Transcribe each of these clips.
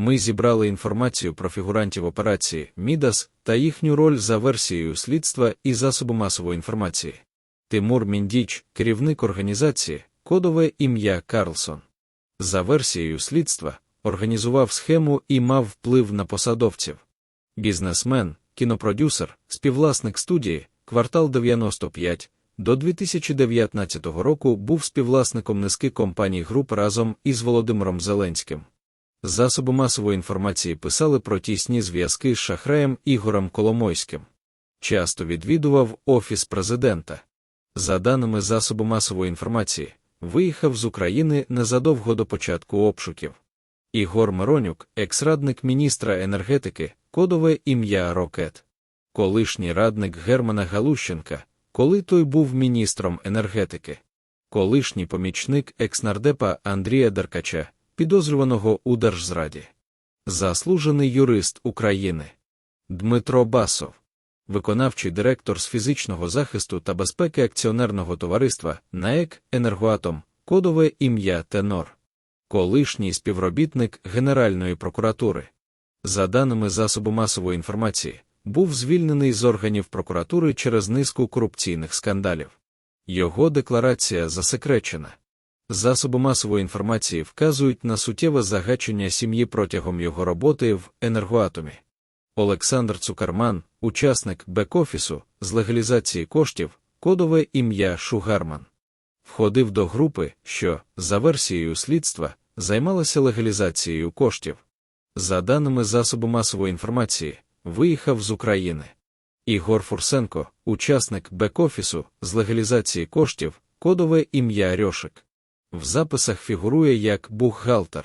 Ми зібрали інформацію про фігурантів операції Мідас та їхню роль за версією слідства і засобу масової інформації. Тимур Міндіч, керівник організації, кодове ім'я Карлсон. За версією слідства, організував схему і мав вплив на посадовців. Бізнесмен, кінопродюсер, співвласник студії, квартал 95, до 2019 року був співвласником низки компаній груп разом із Володимиром Зеленським. Засоби масової інформації писали про тісні зв'язки з шахраєм Ігорем Коломойським. Часто відвідував Офіс президента. За даними засобу масової інформації, виїхав з України незадовго до початку обшуків. Ігор Миронюк, екс-радник міністра енергетики, кодове ім'я Рокет, колишній радник Германа Галущенка, коли той був міністром енергетики, колишній помічник екснардепа Андрія Деркача, підозрюваного у держзраді, заслужений юрист України Дмитро Басов, виконавчий директор з фізичного захисту та безпеки акціонерного товариства НАЕК Енергоатом, кодове ім'я Тенор, колишній співробітник Генеральної прокуратури. За даними засобу масової інформації, був звільнений з органів прокуратури через низку корупційних скандалів. Його декларація засекречена. Засоби масової інформації вказують на суттєве загачення сім'ї протягом його роботи в енергоатомі. Олександр Цукерман, учасник бек-офісу з легалізації коштів, кодове ім'я Шугарман, входив до групи, що, за версією слідства, займалася легалізацією коштів. За даними засобу масової інформації, виїхав з України. Ігор Фурсенко, учасник бек-офісу з легалізації коштів, кодове ім'я Рьошик. В записах фігурує як бухгалтер,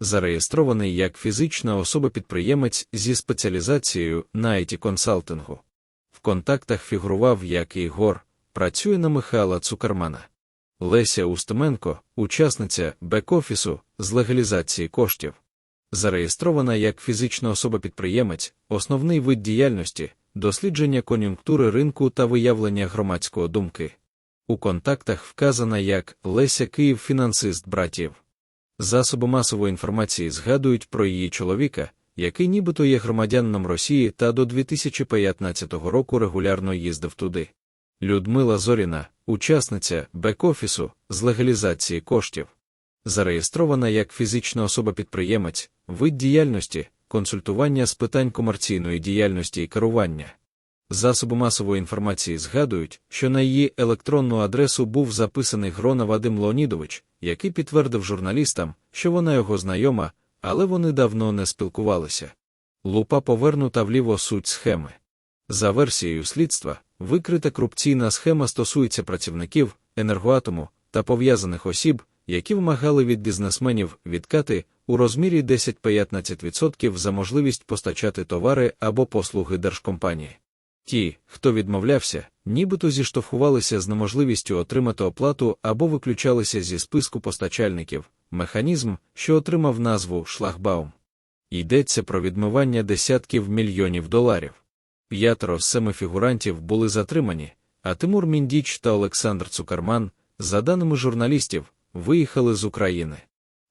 зареєстрований як фізична особа-підприємець зі спеціалізацією на it консалтингу. В контактах фігурував як Ігор, працює на Михайла Цукермана. Леся Устименко, учасниця бек-офісу з легалізації коштів. Зареєстрована як фізична особа-підприємець, основний вид діяльності, дослідження кон'юнктури ринку та виявлення громадської думки. У контактах вказана як Леся Київ фінансист братів. Засоби масової інформації згадують про її чоловіка, який нібито є громадянином Росії та до 2015 року регулярно їздив туди. Людмила Зоріна, учасниця бек-офісу з легалізації коштів, зареєстрована як фізична особа-підприємець, вид діяльності, консультування з питань комерційної діяльності і керування. Засоби масової інформації згадують, що на її електронну адресу був записаний Грона Вадим Леонідович, який підтвердив журналістам, що вона його знайома, але вони давно не спілкувалися. Лупа повернута вліво суть схеми. За версією слідства, викрита корупційна схема стосується працівників, енергоатому та пов'язаних осіб, які вимагали від бізнесменів відкати у розмірі 10-15% за можливість постачати товари або послуги держкомпанії. Ті, хто відмовлявся, нібито зіштовхувалися з неможливістю отримати оплату або виключалися зі списку постачальників, механізм, що отримав назву шлагбаум. Йдеться про відмивання десятків мільйонів доларів. П'ятеро з семи фігурантів були затримані, а Тимур Міндіч та Олександр Цукерман, за даними журналістів, виїхали з України.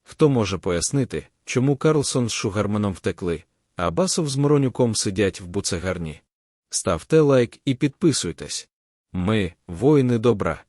Хто може пояснити, чому Карлсон з Шугарманом втекли, а Басов з Моронюком сидять в буцегарні? Ставте лайк і підписуйтесь. Ми, воїни добра.